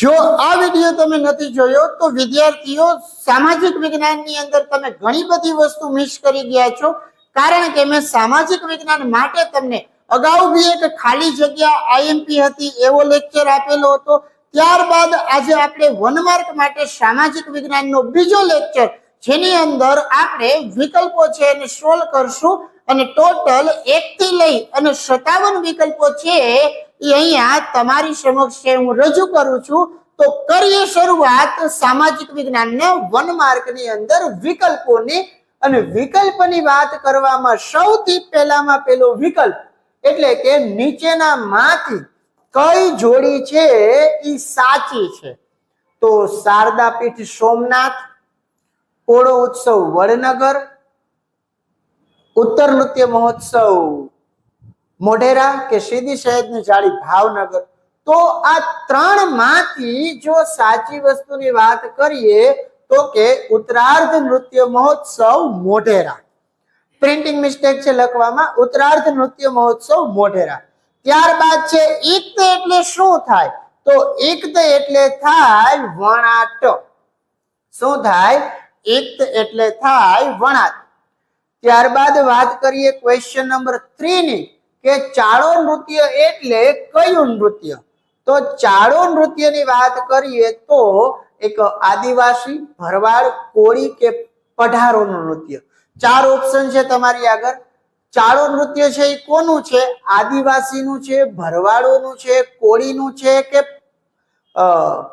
જો આ વીડિયો તમે નથી જોયો, તો વિદ્યાર્થીઓ સામાજિક વિજ્ઞાનની અંદર તમે ઘણી બધી વસ્તુ મિસ કરી ગયા છો. કારણ કે મેં સામાજિક વિજ્ઞાન માટે તમને અગાઉ બી એક ખાલી જગ્યા આઈએમપી હતી, એવો લેક્ચર આપેલો હતો. ત્યારબાદ આજે આપણે વન માર્ક માટે સામાજિક વિજ્ઞાનનો બીજો લેક્ચર જેની અંદર આપણે વિકલ્પો છે એને સોલ્વ કરશું અને ટોટલ એક થી લઈ અને સત્તાવન વિકલ્પો છે એ અહીંયા તમારી સમક્ષ હું રજૂ કરું છું, તો કરીએ શરૂઆત સામાજિક વિજ્ઞાનના વન માર્કની અંદર વિકલ્પોની. અને વિકલ્પની વાત કરવામાં સૌથી પહેલામાં પેલો વિકલ્પ, એટલે કે નીચેના માંથી કઈ જોડી છે એ સાચી છે. તો શારદા પીઠ સોમનાથ, પોળો ઉત્સવ વડનગર, ઉત્તર નૃત્ય મહોત્સવ મોઢેરા કે સીધી સૈયદની જાળી ભાવનગર? તો આ ત્રણમાંથી જો સાચી વસ્તુની વાત કરીએ, તો કે ઉત્તરાર્ધ નૃત્ય મહોત્સવ મોઢેરા. પ્રિન્ટિંગ મિસ્ટેક છે લખવામાં, ઉત્તરાર્ધ નૃત્ય મહોત્સવ મોઢેરા. ત્યારબાદ છે ઇક્ત એટલે શું થાય? તો ઇક્ત એટલે થાય વણાટ. શું થાય? ઇક્ત એટલે થાય વણાટ. ત્યારબાદ વાત કરીએ ક્વેશ્ચન નંબર થ્રી ની. કે ચાળો નૃત્ય એટલે કયું નૃત્ય? તો ચાળો નૃત્યની વાત કરીએ તો એક આદિવાસી, ભરવાડ, કોળી કે પઢારોનું નૃત્ય. ચાર ઓપ્શન છે તમારી આગળ. ચાળો નૃત્ય છે એ કોનું છે? આદિવાસીનું છે, ભરવાડોનું છે, કોળીનું છે કે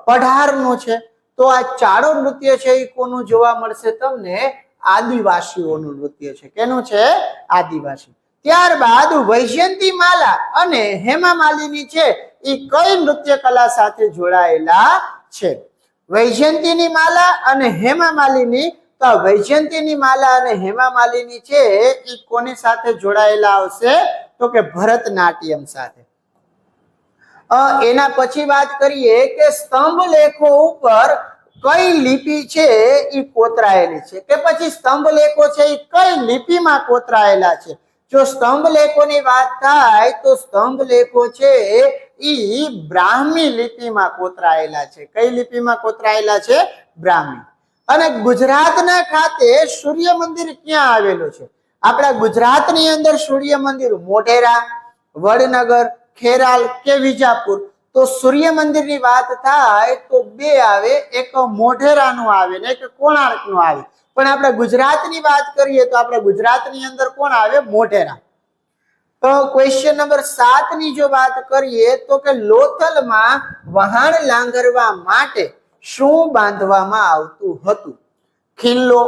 પઢારનું છે? તો આ ચાળો નૃત્ય છે એ કોનું જોવા મળશે તમને? આદિવાસીઓનું નૃત્ય છે. કેનું છે? આદિવાસી. ત્યારબાદ વૈજયંતી માલા અને હેમા માલિની છે એ કઈ નૃત્ય કલા સાથે જોડાયેલા છે? વૈજયંતીની માલા અને હેમા માલિની, તો વૈજયંતીની માલા અને હેમા માલિની છે એ કોની સાથે જોડાયેલા આવશે? તો કે ભરતનાટ્યમ સાથે. એના પછી વાત કરીએ કે સ્તંભ લેખો ઉપર કઈ લિપિ છે એ કોતરાયેલી છે? કે પછી સ્તંભ લેખો છે એ કઈ લિપિમાં કોતરાયેલા છે? જો સ્તંભ લેખોની વાત થાય તો સ્તંભ લેખો છે ઈ બ્રાહ્મી લિપિમાં કોતરાયેલા છે. કઈ લિપિમાં કોતરાયેલા છે? બ્રાહ્મી. અને ગુજરાતના ખાતે સૂર્ય મંદિર ક્યાં આવેલું છે? આપણા ગુજરાતની અંદર સૂર્ય મંદિર મોઢેરા, વડનગર, ખેરાલ કે વિજાપુર. તો સૂર્ય મંદિરની વાત થાય તો બે આવે. એક મોઢેરાનું આવે ને એક કોણાર્કનું આવે. પણ આપણે ગુજરાતની વાત કરીએ તો આપણે ગુજરાતની અંદર કોણ આવે? મોઢેરા. તો ક્વેશ્ચન નંબર સાતની જો વાત કરીએ તો કે લોથલમાં વહાણ લાંગરવા માટે શું બાંધવામાં આવતું હતું? ખીલ્લો,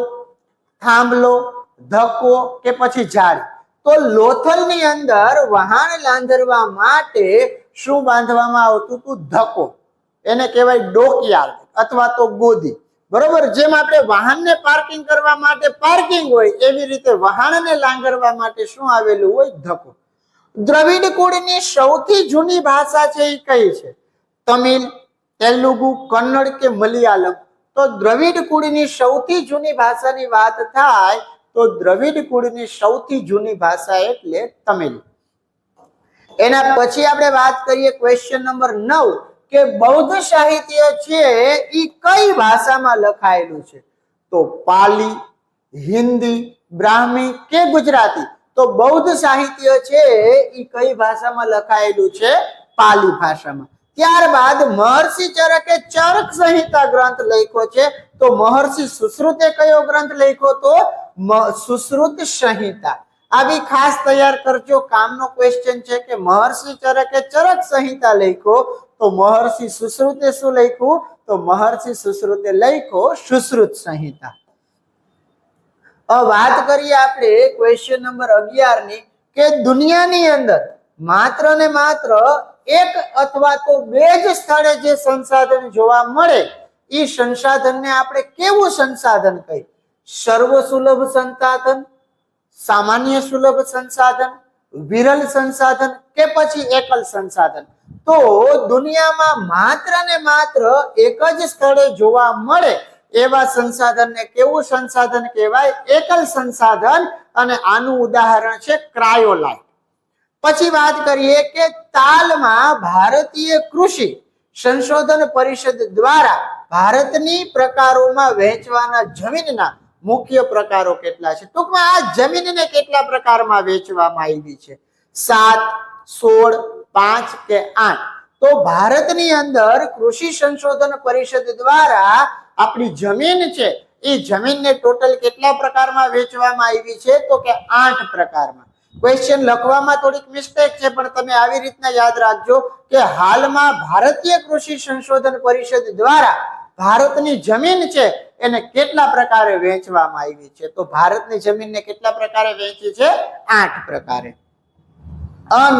થાંભલો, ધક્કો કે પછી ઝાડ? તો લોથલની અંદર વહાણ લાંધરવા માટે શું બાંધવામાં આવતું હતું? ધક્કો. એને કહેવાય ડોકિયાર અથવા તો ગોદી. બરોબર? જેમ આપણે વાહનને પાર્કિંગ કરવા માટે પાર્કિંગ હોય, એવી રીતે વાહનને લાંગરવા માટે શું આવેલું હોય? ધક્કો. દ્રવિડ કુળની સૌથી જૂની ભાષા છે એ કઈ છે? તમિલ, તેલુગુ, કન્નડ કે મલયાલમ. તો દ્રવિડ કુળની સૌથી જૂની ભાષાની વાત થાય તો દ્રવિડ કુળની સૌથી જૂની ભાષા એટલે તમિલ. એના પછી આપણે વાત કરીએ ક્વેશ્ચન નંબર નવ. કે બૌદ્ધ સાહિત્ય છે એ કઈ ભાષામાં લખાયેલું છે? તો પાલી, હિન્દી, બ્રાહ્મી કે ગુજરાતી. તો બૌદ્ધ સાહિત્ય છે એ કઈ ભાષામાં લખાયેલું છે? પાલી ભાષામાં. ત્યારબાદ મહર્ષિ ચરકે ચરક સંહિતા ગ્રંથ લખ્યો છે. તો મહર્ષિ સુશ્રુતે કયો ગ્રંથ લખ્યો તો? સુશ્રુત સંહિતા. આ બી ખાસ તૈયાર કરજો. કામનો ક્વેશ્ચન છે કે મહર્ષિ ચરકે ચરક સંહિતા લખો, તો મહર્ષિ સુશ્રુતે શું લખ્યું? તો મહર્ષિ સુશ્રુતે લખો સુશ્રુત સંહિતા. વાત કરીએ આપણે ક્વેશ્ચન નંબર અગિયારની કે દુનિયાની અંદર માત્ર ને માત્ર એક અથવા તો બે જ સ્થળે જે સંસાધન જોવા મળે એ સંસાધનને આપણે કેવું સંસાધન કહી સર્વ સુલભ સંસાધન સામાન્ય સુલભ સંસાધન, વિરલ સંસાધન કે પછી એકલ સંસાધન? તો દુનિયામાં માત્ર ને માત્ર એક જ સ્થળે જોવા મળે એવા સંસાધનને કેવું સંસાધન કહેવાય? એકલ સંસાધન અને આનું ઉદાહરણ છે ક્રાયોલાઇટ. પછી વાત કરીએ કે તાલમાં ભારતીય કૃષિ સંશોધન પરિષદ દ્વારા ભારતની પ્રકારોમાં વહેંચવાના જમીનના મુખ્ય પ્રકારો કેટલા છે? ટૂંકમાં આ જમીનને કેટલા પ્રકારમાં વેચવામાં આવી છે? સાત, સોળ, પાંચ કે આઠ? તો ભારતની અંદર કૃષિ સંશોધન પરિષદ દ્વારા આપણી જમીન છે, એ જમીનને ટોટલ કેટલા પ્રકારમાં વેચવામાં આવી છે? તો કે આઠ પ્રકારમાં. ક્વેશ્ચન લખવામાં થોડીક મિસ્ટેક છે, પણ તમે આવી રીતના યાદ રાખજો કે હાલમાં ભારતીય કૃષિ સંશોધન પરિષદ દ્વારા ભારતની જમીન છે એને કેટલા પ્રકારે વેચવામાં આવી છે? તો ભારતની જમીનને કેટલા પ્રકારે વેચી છે? આઠ પ્રકારે.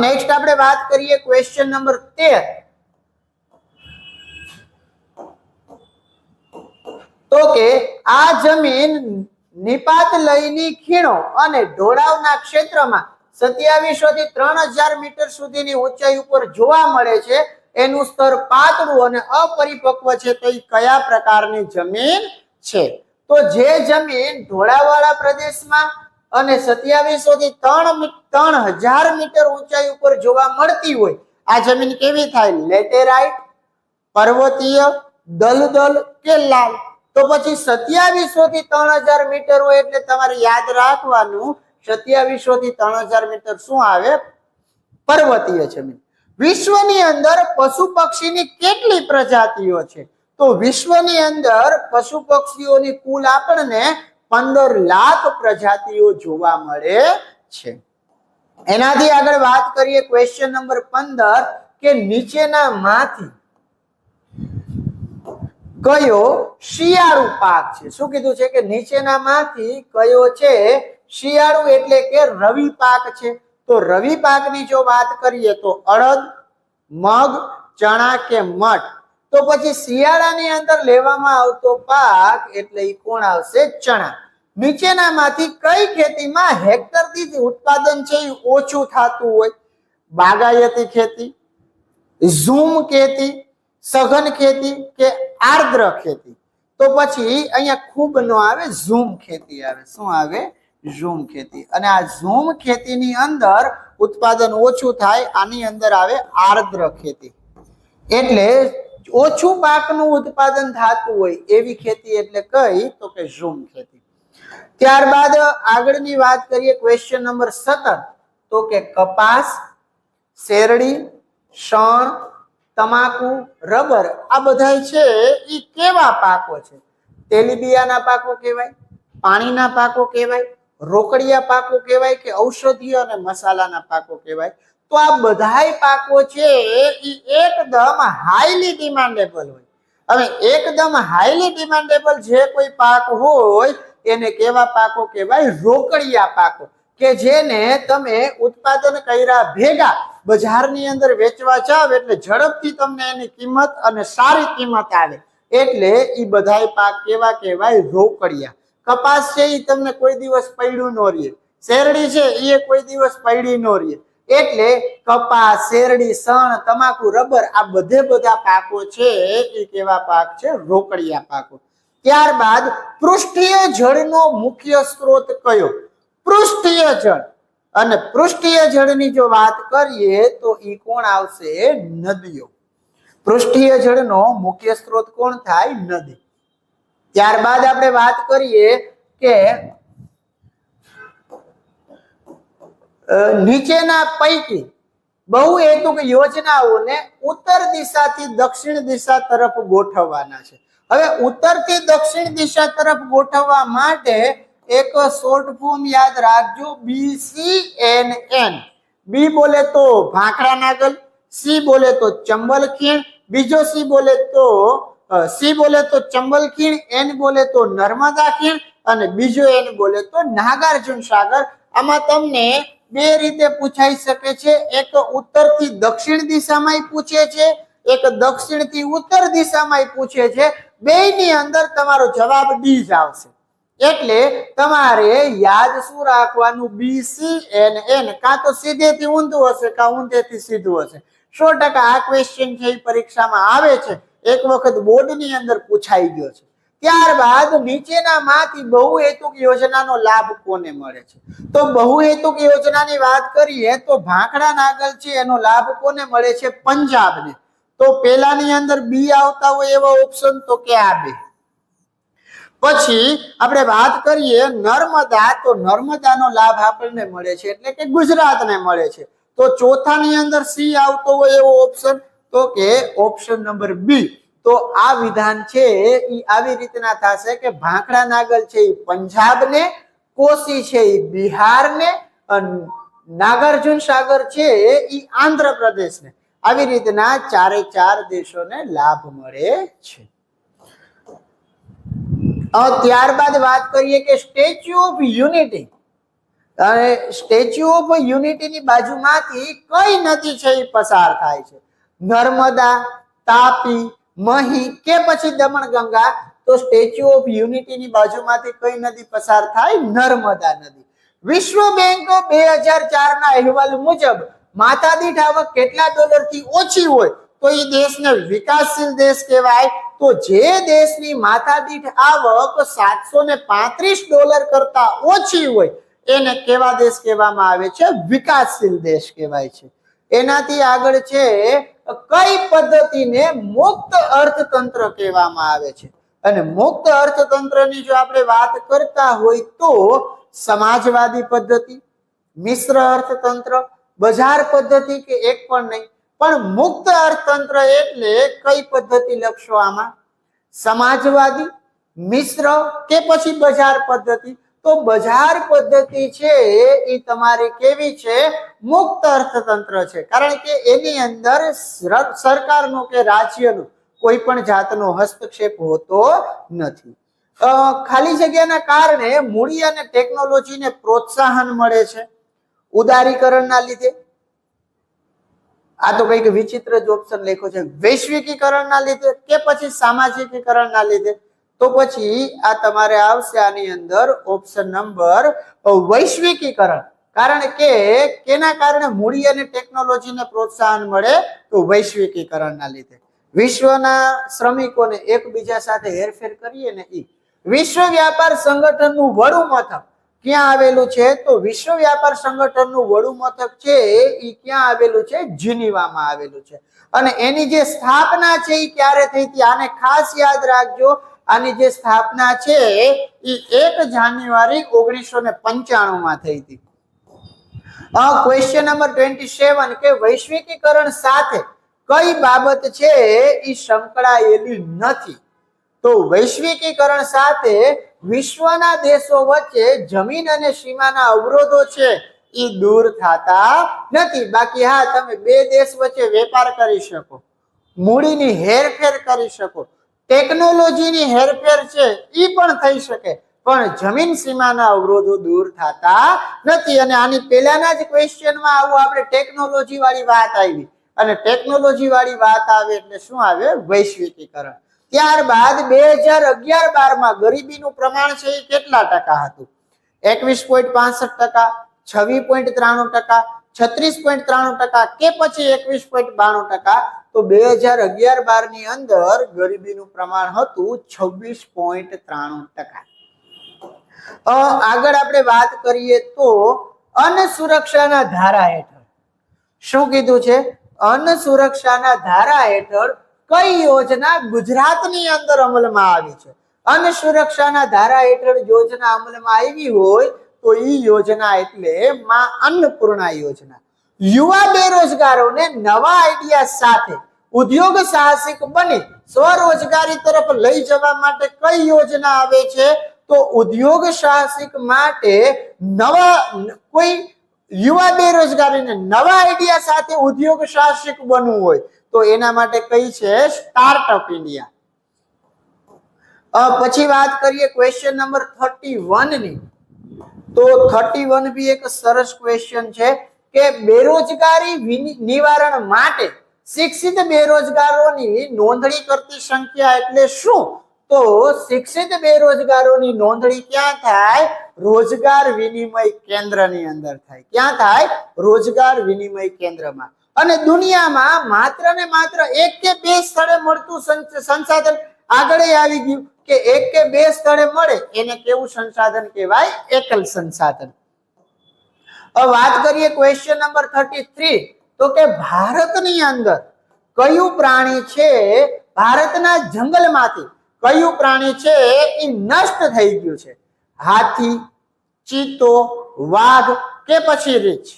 નેક્સ્ટ આપણે વાત કરીએ ક્વેશ્ચન નંબર તેર. તો કે આ જમીન નિપાત લયની ખીણો અને ઢોળાવના ક્ષેત્રમાં સત્યાવીસો થી ત્રણ હજાર મીટર સુધીની ઊંચાઈ ઉપર જોવા મળે છે. એનું સ્તર પાતળું અને અપરિપક્વ છે. તો એ કયા પ્રકારની જમીન છે. તો જે જમીન ઢોળાવાળા પ્રદેશમાં અને સત્યાવીસો થી ત્રણ ત્રણ હજાર મીટર ઊંચાઈ ઉપર જોવા મળતી હોય, આ જમીન કેવી થાય? લેટેરાઇટ, પર્વતીય, દલદલ કે લાલ? તો પછી સત્યાવીસો થી ત્રણ હજાર મીટર હોય એટલે તમારે યાદ રાખવાનું સત્યાવીસો થી ત્રણ હજાર મીટર શું આવે? પર્વતીય જમીન. વિશ્વની અંદર પશુ પક્ષીની કેટલી પ્રજાતિઓ છે? તો વિશ્વની અંદર પશુ પક્ષીઓની કુલ આપણને પંદર લાખ પ્રજાતિઓ જોવા મળે છે. એનાથી આગળ વાત કરીએ ક્વેશ્ચન નંબર પંદર કે નીચેના માંથી કયો શિયાળુ પાક છે? શું કીધું છે કે નીચેનામાંથી કયો છે? શિયાળુ એટલે કે રવિ પાક છે. તો રવિ પાકની જો વાત કરીએ તો અડદ, મગ, ચણા કે મઠ તો પછી શિયાળાની અંદર લેવામાં આવતો પાક એટલે એ કોણ આવશે? ચણા. નીચેનામાંથી કઈ ખેતીમાં હેક્ટરથી ઉત્પાદન છે ઓછું થતું હોય? બાગાયતી ખેતી, ઝૂમ ખેતી, સઘન ખેતી કે આર્દ્ર ખેતી? તો પછી અહીંયા ખૂબ નો આવે, ઝૂમ ખેતી આવે. શું આવે? ઝૂમ ખેતી. અને આ ઝૂમ ખેતીની અંદર ઉત્પાદન ઓછું થાય, આની અંદર આવે આર્દ્ર ખેતી. એટલે ઓછું પાકનું ઉત્પાદન થતું હોય એવી ખેતી એટલે કઈ તો કે ઝૂમ ખેતી. ત્યારબાદ આગળની વાત કરીએ ક્વેશ્ચન નંબર સત્તર, તો કે કપાસ, શેરડી, શણ, તમાકુ, રબર, આ બધા છે એ કેવા પાકો છે? તેલીબિયાના પાકો કહેવાય, પાણીના પાકો કહેવાય, રોકડિયા પાકો કહેવાય કે ઔષધીય અને મસાલાના પાકો કહેવાય? તો આ બધાય પાકો છે એ એકદમ હાઈલી ડિમાન્ડેબલ હોય. હવે એકદમ હાઈલી ડિમાન્ડેબલ જે કોઈ પાક હોય, એને કેવા પાકો કહેવાય? રોકડિયા પાકો. કે જેને તમે ઉત્પાદન કર્યા ભેગા બજારની અંદર વેચવા જાવ, એટલે ઝડપથી તમને એની કિંમત અને સારી કિંમત આવે. એટલે એ બધાય પાક કેવા કહેવાય? રોકડિયા. કપાસ છે એ તમને કોઈ દિવસ પડ્યું ન રહે. શેરડી છે એ કોઈ દિવસ પૈડી ન રહે. એટલે કપાસ, શેરડી, સણ, તમાકુ, રબર, આ બધે બધા પાકો છે, એ કેવા પાક છે? રોકડિયા પાકો. ત્યારબાદ પૃષ્ઠીય જળનો મુખ્ય સ્ત્રોત કયો? પૃષ્ઠીય જળ. અને પૃષ્ઠીય જળની જો વાત કરીએ તો ઈ કોણ આવશે? નદીઓ. પૃષ્ઠીય જળનો મુખ્ય સ્ત્રોત કોણ થાય? નદી. ત્યારબાદ આપણે વાત કરીએ કે નીચેના પૈકી બહુ હેતુક યોજનાઓને ઉત્તર દિશાથી દક્ષિણ દિશા તરફ ગોઠવવાના છે. હવે ઉત્તરથી દક્ષિણ દિશા તરફ ગોઠવવા માટે એક શોર્ટ ફોર્મ યાદ રાખજો. B C N N B બોલે તો ભાખરા નાગલ સી બોલે તો ચંબલ ખીણ બીજો સી બોલે તો સી બોલે તો ચંબલ ખીણ એન બોલે તો નર્મદા ખીણ અને બીજો એન બોલે તો નાગાર્જુન સાગર આમાં તમને બે રીતે પૂછાઈ શકે છે. એક ઉત્તરથી દક્ષિણ દિશામાં પૂછે છે. એક દક્ષિણથી ઉત્તર દિશામાં પૂછે છે. બેયની અંદર તમારો જવાબ ડી જ આવશે. એટલે તમારે યાદ શું રાખવાનું? બી સી એન એન કાં તો સીધેથી ઊંધું હશે, કાં ઊંધેથી સીધું હશે. સો ટકા આ ક્વેશ્ચન છે પરીક્ષામાં આવે છે. એક વખત બોર્ડની અંદર પૂછાઈ ગયો છે. ત્યારબાદ નીચેનામાંથી બહુહેતુક યોજનાનો લાભ કોને મળે છે? તો બહુહેતુક યોજનાની વાત કરીએ તો ભાંખડા નાગલ છે, એનો લાભ કોને મળે છે? પંજાબને. તો પેલાની અંદર બી આવતા હોય એવા ઓપ્શન તો કે આ બે. પછી આપણે વાત કરીએ નર્મદા, તો નર્મદાનો લાભ આપણને મળે છે, એટલે કે ગુજરાતને મળે છે. તો ચોથાની અંદર સી આવતો હોય એવો ઓપ્શન તો કે ઓપ્શન નંબર બી. તો આ વિધાન છે એ આવી રીતના થશે કે ભાંખડા નાગલ છે એ પંજાબને, કોશી છે એ બિહારને નાગાર્જુન સાગર છે એ આંધ્રપ્રદેશને. આવી રીતના ચારે ચાર દેશોને લાભ મળે છે. ત્યારબાદ વાત કરીએ કે સ્ટેચ્યુ ઓફ યુનિટી. અને સ્ટેચ્યુ ઓફ યુનિટીની બાજુમાંથી કઈ નદી છે એ પસાર થાય છે? નર્મદા, તાપી મહી કે પછી દમણગંગા, તો સ્ટેચ્યુ ઓફ યુનિટીની બાજુમાંથી કઈ નદી પસાર થાય? નર્મદા નદી. વિશ્વ બેંક બે હજાર ચાર ના અહેવાલ મુજબ માથાદીઠ આવક કેટલા ડોલરથી ઓછી હોય? તો એ દેશને વિકાસશીલ દેશ કહેવાય. તો જે દેશની માથાદીઠ આવક સાતસો ને પાંત્રીસ ડોલર કરતા ઓછી હોય, એને કેવા દેશ કહેવામાં આવે છે? વિકાસશીલ દેશ કહેવાય છે. એનાથી આગળ છે કઈ પદ્ધતિને મુક્ત અર્થતંત્ર કહેવામાં આવે છે? અને મુક્ત અર્થતંત્રની જો આપણે વાત કરતા હોય તો સમાજવાદી પદ્ધતિ, મિશ્ર અર્થતંત્ર, બજાર પદ્ધતિ કે એક પણ નહીં. પણ મુક્ત અર્થતંત્ર એટલે કઈ પદ્ધતિ લખશો આમાં? સમાજવાદી, મિશ્ર કે પછી બજાર પદ્ધતિ? તો બજાર પદ્ધતિ છે એ તમારી કેવી છે? મુક્ત અર્થતંત્ર છે. કારણ કે એની અંદર સરકારનો કે રાજ્યનો કોઈ પણ જાતનો હસ્તક્ષેપ હોતો નથી. ખાલી જગ્યાના કારણે મૂડી અને ટેકનોલોજીને પ્રોત્સાહન મળે છે. ઉદારીકરણના લીધે. આ તો કંઈક વિચિત્ર જ ઓપ્શન લખ્યો છે. વૈશ્વિકીકરણના લીધે કે પછી સામાજિકીકરણના લીધે? તો પછી આ તમારે આવશે આની અંદર ઓપ્શન નંબર વૈશ્વિકીકરણ. કારણ કે કેના કારણે મૂડી અને ટેકનોલોજીને પ્રોત્સાહન મળે તો વૈશ્વિકીકરણના લીધે. વિશ્વના શ્રમિકોને એકબીજા સાથે હેરફેર કરીએ ને ઈ. વિશ્વ વ્યાપાર સંગઠનનું વડું મથક ક્યાં આવેલું છે? તો વિશ્વ વ્યાપાર સંગઠનનું વડું મથક છે એ ક્યાં આવેલું છે? જીનીવામાં આવેલું છે. અને એની જે સ્થાપના છે એ ક્યારે થઈ હતી? આને ખાસ યાદ રાખજો. આની જે સ્થાપના છે એ એક જાન્યુઆરી ઓગણીસો ને પંચાણું માં થઈ હતી. ક્વેશ્ચન નંબર ટ્વેન્ટી સેવન કે વૈશ્વિકીકરણ સાથે કઈ બાબત છે એ સંકળાયેલી નથી. તો વૈશ્વિકીકરણ સાથે વિશ્વના દેશો વચ્ચે જમીન અને સીમાના અવરોધો છે એ દૂર થતા નથી. બાકી હા, તમે બે દેશ વચ્ચે વેપાર કરી શકો. મૂડીની હેરફેર કરી શકો. ટેકનોલોજીની હેરફેર છે એ પણ થઈ શકે. પણ જમીન સીમાના અવરોધો દૂર થતા નથી. અને આની પહેલાના જ ક્વેશ્ચનમાં આવું આપણે ટેકનોલોજી વાળી વાત આવી. અને ટેકનોલોજી વાળી વાત આવે એટલે શું આવે? વૈશ્વિકીકરણ. ત્યારબાદ બે હજાર અગિયાર બારમાં ગરીબીનું પ્રમાણ છે એ કેટલા ટકા હતું? એકવીસ પોઈન્ટ પાસઠ ટકા, છવ્વીસ પોઈન્ટ ત્રાણું ટકા છત્રીસ પોઈન્ટ ત્રાણું આગળ આપણે વાત કરીએ તો અનસુરક્ષાના ધારા હેઠળ. શું કીધું છે? અન્ન સુરક્ષાના ધારા હેઠળ કઈ યોજના ગુજરાતની અંદર અમલમાં આવી છે? અન્ન સુરક્ષાના ધારા હેઠળ યોજના અમલમાં આવી હોય તો ઈ યોજના એટલે માં અન્નપૂર્ણા યોજના. યુવા બેરોજગારોને નવા આઈડિયા સાથે ઉદ્યોગ સાહસિક બની સ્વરોજગારી તરફ લઈ જવા માટે કઈ યોજના આવે છે? તો ઉદ્યોગ સાહસિક માટે નવા કોઈ યુવા બેરોજગારીને નવા આઈડિયા સાથે ઉદ્યોગ સાહસિક બનવું હોય તો એના માટે કઈ છે? સ્ટાર્ટઅપ ઇન્ડિયા પછી વાત કરીએ ક્વેશ્ચન નંબર થર્ટી વનની. તો થર્ટી વન બી એક સરસ ક્વેશ્ચન છે કે બેરોજગારી નિવારણ માટે શિક્ષિત બેરોજગારોની નોંધણી કરતી સંખ્યા એટલે શું? તો શિક્ષિત બેરોજગારોની નોંધણી ક્યાં થાય? રોજગાર વિનિમય કેન્દ્રની અંદર થાય. ક્યાં થાય? રોજગાર વિનિમય કેન્દ્રમાં. અને દુનિયામાં માત્ર ને માત્ર એક કે બે સ્થળે મળતું સંસાધન આગળ આવી ગયું. કે એક કે બે સ્થળે મળે, એને કેવું સંસાધન કહેવાય? એકલ સંસાધન. વાત કરીએ ક્વેશ્ચન નંબર થર્ટી થ્રી તો કે ભારતની અંદર કયું પ્રાણી છે? ભારતના જંગલમાંથી કયું પ્રાણી છે? એ નષ્ટ થઈ ગયું છે. હાથી ચિત્તો વાઘ કે પછી રીંછ.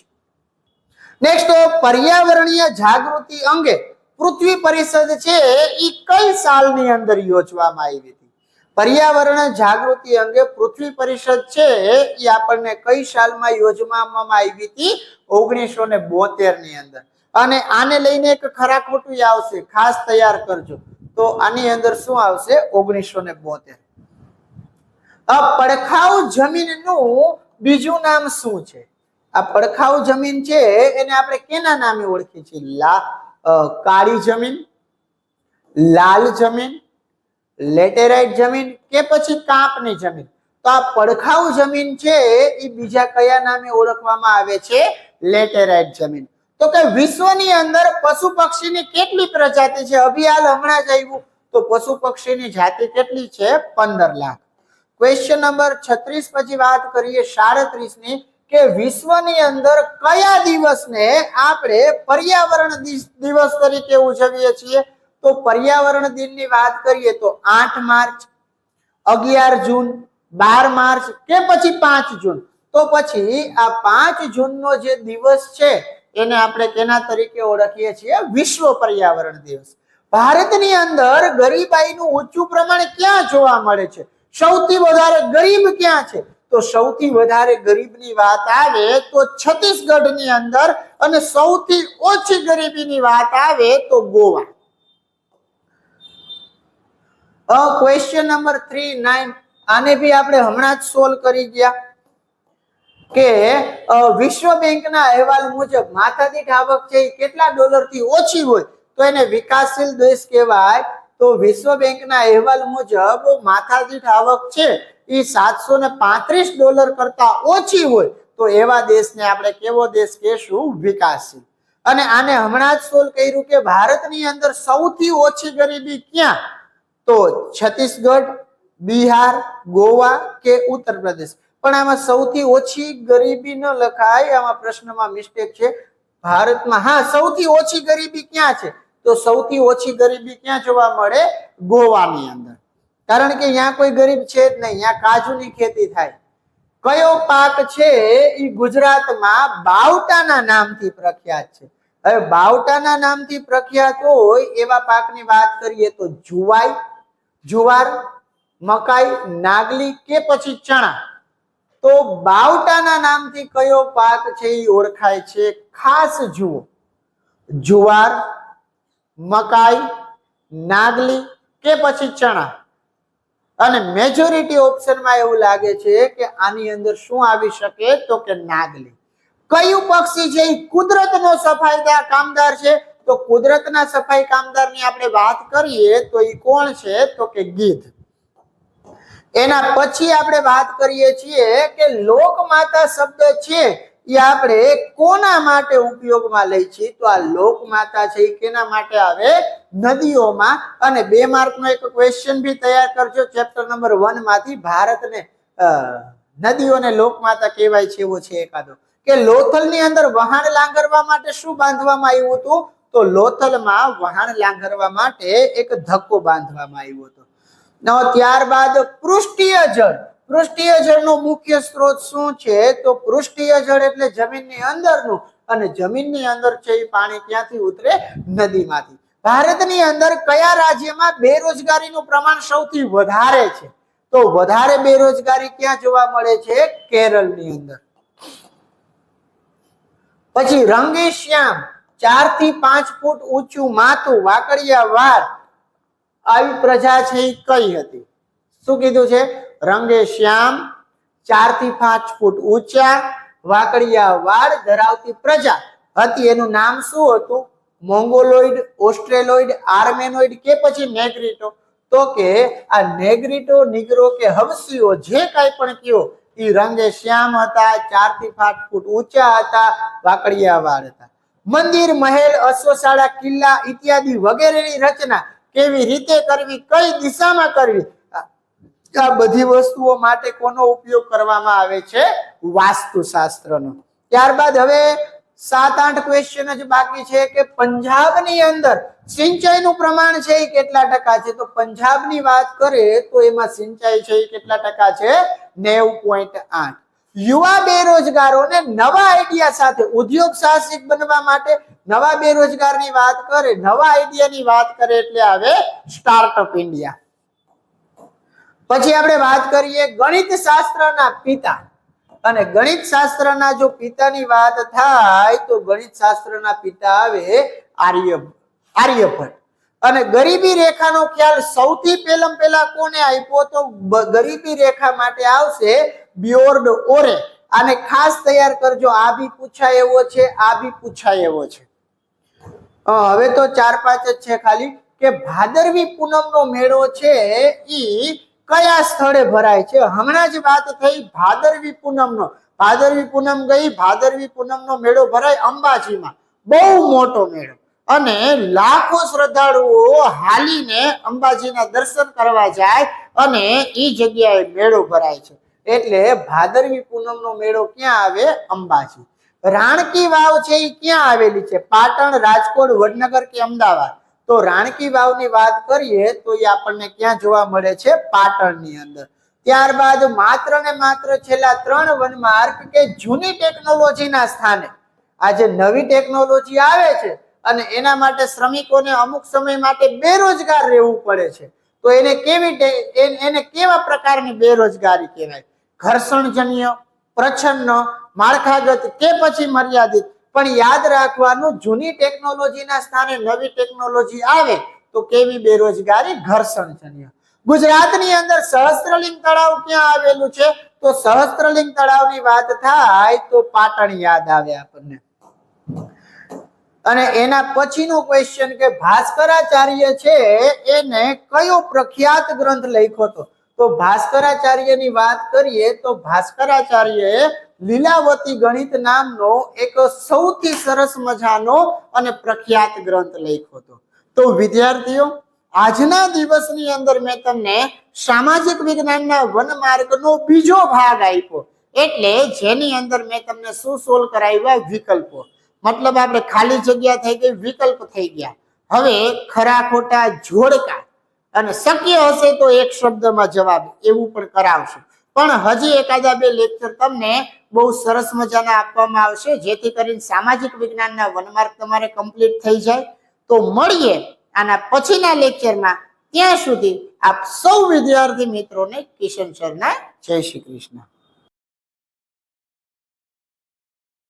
નેક્સ્ટ પર્યાવરણીય જાગૃતિ અંગે પૃથ્વી પરિષદ છે એ કઈ સાલની અંદર યોજવામાં આવી પર્યાવરણ જાગૃતિ અંગે પૃથ્વી પરિષદ છે એ આપણને કઈ સાલમાં યોજવામાં આવી હતી? ઓગણીસો ને બોતેરની અંદર. અને આને લઈને એક ખરા ખોટું આવશે. ખાસ તૈયાર કરજો. તો આની અંદર શું આવશે? ઓગણીસો ને બોતેર. પડખાઉ જમીનનું બીજું નામ શું છે? આ પડખાઉ જમીન છે એને આપણે કેના નામે ઓળખીએ છીએ? લા કાળી જમીન, લાલ જમીન લેટેરાઇટ જમીન કે પછી કાપની જમીન? તો આ પડખાઉ જમીન છે, એ બીજા કયા નામે ઓળખવામાં આવે છે? લેટેરાઇટ જમીન. તો કે વિશ્વની અંદર પશુ પક્ષીની કેટલી પ્રજાતિ છે? અભિયાલ હમણાં જ આવ્યું તો પશુ પક્ષીની જાતિ કેટલી છે? પંદર લાખ. ક્વેશ્ચન નંબર છત્રીસ પછી વાત કરીએ સાડત્રીસની કે વિશ્વની અંદર કયા દિવસને આપણે પર્યાવરણ દિવસ તરીકે ઉજવીએ છીએ? તો પર્યાવરણ દિનની વાત કરીએ તો આઠ માર્ચ, અગિયાર જૂન, બાર માર્ચ કે પછી પાંચ જૂન? તો પછી આ પાંચ જૂનનો જે દિવસ છે, એને આપણે કેના તરીકે ઓળખીએ છીએ? વિશ્વ પર્યાવરણ દિવસ. ભારતની અંદર ગરીબાઈનું ઊંચું પ્રમાણ ક્યાં જોવા મળે છે? સૌથી વધારે ગરીબ ક્યાં છે? તો સૌથી વધારે ગરીબની વાત આવે તો છત્તીસગઢની અંદર અને સૌથી ઓછી ગરીબીની વાત આવે તો Goa. Question number three nine આને બી આપણે હમણાં જ સોલ્વ કરી ગયા કે વિશ્વ બેંકના અહેવાલ મુજબ માથાદીઠ આવક છે એ કેટલા ડોલરથી ઓછી હોય? તો એને વિકાસશીલ દેશ કહેવાય. તો વિશ્વ બેંકના અહેવાલ મુજબ માથાદીઠ આવક છે એ સાતસો ને પાંત્રીસ ડોલર કરતા ઓછી હોય. તો એવા દેશને આપણે કેવો દેશ કહેશું? વિકાસશીલ. અને આને હમણાં જ સોલ્વ કર્યું કે ભારતની અંદર સૌથી ઓછી ગરીબી ક્યાં? તો છત્તીસગઢ, બિહાર, ગોવા કે ઉત્તર પ્રદેશ. પણ આમાં સૌથી ઓછી ગરીબી ન લખાય આમાં પ્રશ્નમાં મિસ્ટેક છે. ભારતમાં, હા, સૌથી ઓછી ગરીબી ક્યાં છે? તો સૌથી ઓછી ગરીબી ક્યાં જોવા મળે? ગોવાની અંદર. કારણ કે અહીંયા કોઈ ગરીબ છે જ નહીં અહીંયા કાજુની ખેતી થાય. કયો પાક છે એ ગુજરાતમાં બાવટાના નામથી પ્રખ્યાત છે. હવે બાવટાના નામથી પ્રખ્યાત હોય એવા પાકની વાત કરીએ તો જુવાઈ જુવાર, મકાઈ, નાગલી કે પછી ચણા? તો બાવટાના નામથી કયો પાક છે એ ઓળખાય છે ખાસ જુઓ. જુવાર, મકાઈ, નાગલી કે પછી ચણા? અને મેજોરિટી ઓપ્શનમાં એવું લાગે છે કે આની અંદર શું આવી શકે તો કે નાગલી. કયું પક્ષી છે એ કુદરતનો સફાઈદાર કામદાર છે? તો કુદરતના સફાઈ કામદારની આપણે વાત કરીએ તો એ કોણ છે? તો કે ગીધ. એના પછી આપણે વાત કરીએ છીએ કે લોકમાતા શબ્દ છે એ આપણે કોના માટે ઉપયોગમાં લઈ છીએ તો આ લોકમાતા છે એ કેના માટે આવે? નદીઓમાં. અને બે માર્કનો એક ક્વેશ્ચન બી તૈયાર કરજો. ચેપ્ટર નંબર વનમાંથી ભારતને નદીઓને લોકમાતા કહેવાય છે એવો છે એકાદો. કે લોથલની અંદર વહાણ લાંગરવા માટે શું બાંધવામાં આવ્યું હતું? તો લોથલમાં વહાણ લાંઘરવા માટે એક ધક્કો બાંધવામાં આવ્યો હતો. ત્યારબાદ પૃષ્ઠીય જળ. પૃષ્ઠીય જળનો મુખ્ય સ્ત્રોત શું છે? તો પૃષ્ઠીય જળ એટલે જમીનની અંદરનું અને જમીનની અંદર છે એ પાણી ક્યાંથી ઉતરે? નદીમાંથી. ભારતની અંદર કયા રાજ્યમાં બેરોજગારીનું પ્રમાણ સૌથી વધારે છે? તો વધારે બેરોજગારી ક્યાં જોવા મળે છે? કેરળની અંદર. પછી રંગી શ્યામ ચારથી પાંચ ફૂટ ઊંચું માથું વાકડિયા વાર આવી પ્રજા છે એ કઈ હતી? શું કીધું છે? રંગે શ્યામ ચારથી પાંચ ફૂટ ઊંચા, વાકડિયા વાળ ધરાવતી પ્રજા હતી. એનું નામ શું હતું? મોંગોલોઇડ, ઓસ્ટ્રેલોઇડ, આર્મેનોઇડ કે પછી નેગ્રીટો? તો કે આ નેગ્રીટો, નિગ્રો કે હવસીઓ જે કાંઈ પણ કયો એ રંગે શ્યામ હતા ચારથી પાંચ ફૂટ ઊંચા હતા, વાકડિયા વાળ હતા. મંદિર, મહેલ, અશ્વશાળા, કિલ્લા ઇત્યાદિ વગેરેની રચના કેવી રીતે કરવી, કઈ દિશામાં કરવી? આ- બધી વસ્તુઓ માટે કોનો ઉપયોગ કરવામાં આવે છે? વાસ્તુશાસ્ત્રનો. ત્યારબાદ હવે સાત આઠ ક્વેશ્ચન જ બાકી છે કે પંજાબની અંદર સિંચાઈનું પ્રમાણ છે એ કેટલા ટકા છે? તો પંજાબની વાત કરે તો એમાં સિંચાઈ છે એ કેટલા ટકા છે? નેવું પોઈન્ટ આઠ. યુવા બેરોજગારોને નવા આઈડિયા સાથે ઉદ્યોગ સાહસિક બનવા માટે નવા બેરોજગારની વાત કરે, નવા આઈડિયાની વાત કરે એટલે આવે સ્ટાર્ટઅપ ઇન્ડિયા પછી આપણે વાત કરીએ ગણિત શાસ્ત્રના પિતા. અને ગણિત શાસ્ત્રના જો પિતાની વાત થાય તો ગણિત શાસ્ત્રના પિતા આવે આર્ય, આર્યભટ્ટ. અને ગરીબી રેખાનો ખ્યાલ સૌથી પહેલા પહેલા કોને આપ્યો તો ગરીબી રેખા માટે આવશે બ્યોર્ડ ઓરે. આને ખાસ તૈયાર કરજો, આ બી પૂછાય એવો છે, આ બી પૂછાય એવો છે. હવે તો ચાર પાંચ જ છે ખાલી, કે ભાદરવી પૂનમનો મેળો છે ઈ કયા સ્થળે ભરાય છે? હમણાં જ વાત થઈ ભાદરવી પૂનમનો. ભાદરવી પૂનમ ગઈ, ભાદરવી પૂનમનો મેળો ભરાય અંબાજીમાં. બહુ મોટો મેળો. અને લાખો શ્રદ્ધાળુઓ હાલીને અંબાજીના દર્શન કરવા જાય અને એ જગ્યાએ મેળો ભરાય છે. એટલે ભાદરવી પૂનમનો મેળો ક્યાં આવે? અંબાજી. રાણકી વાવ છે એ ક્યાં આવેલી છે? પાટણ, રાજકોટ, વડનગર કે અમદાવાદ? તો રાણકી વાવની વાત કરીએ તો એ આપણને ક્યાં જોવા મળે છે? પાટણની અંદર. ત્યારબાદ માત્ર ને માત્ર છેલ્લા ત્રણ વનમાર્ગ કે જૂની ટેકનોલોજીના સ્થાને. આજે નવી ટેકનોલોજી આવે છે. અને એના માટે શ્રમિકોને અમુક સમય માટે બેરોજગાર રહેવું પડે છે. તો એને કેવી એને કેવા પ્રકારની બેરોજગારી કહેવાય? ઘર્ષણજન્ય, પ્રછન્ન, માળખાગત કે પછી મર્યાદિત. પણ યાદ રાખવાનું, જૂની ટેકનોલોજીના સ્થાને નવી ટેકનોલોજી આવે તો કેવી બેરોજગારી? ઘર્ષણજન્ય. ગુજરાતની અંદર સહસ્ત્રલિંગ તળાવ ક્યાં આવેલું છે? તો સહસ્ત્રલિંગ તળાવની વાત થાય તો પાટણ યાદ આવે આપણને. અને એના પછીનો ક્વેશ્ચન કે ભાસ્કરાચાર્ય છે, એને કયો પ્રખ્યાત ગ્રંથ લખ્યો હતો? તો ભાસ્કરાચાર્યની વાત કરીએ, તો ભાસ્કરાચાર્યએ લીલાવતી ગણિત નામનો એક સૌથી સરસ મજાનો અને પ્રખ્યાત ગ્રંથ લખ્યો હતો. તો વિદ્યાર્થીઓ, આજના દિવસની અંદર મેં તમને સામાજિક વિજ્ઞાનના વનમાર્ગનો બીજો ભાગ આપ્યો. એટલે જેની અંદર મેં તમને શું સોલ્વ કરાવ્યા? વિકલ્પો. મતલબ આપણે ખાલી જગ્યા થઈ ગઈ, વિકલ્પ થઈ ગયા. હવે ખરા ખોટા જોડકા. અને શક્ય હશે તો એક શબ્દમાં જવાબ એવું પણ કરાવશું. પણ હજી એકાદા બે લેક્ચર તમને બહુ સરસ મજાના આપવામાં આવશે, જેથી કરીને સામાજિક વિજ્ઞાનના વનમાર્ગ તમારે કમ્પ્લીટ થઈ જાય. તો મળીએ આના પછીના લેક્ચરમાં ત્યાં સુધી આપ સૌ વિદ્યાર્થી મિત્રોને કિશન સરના જય શ્રી કૃષ્ણ.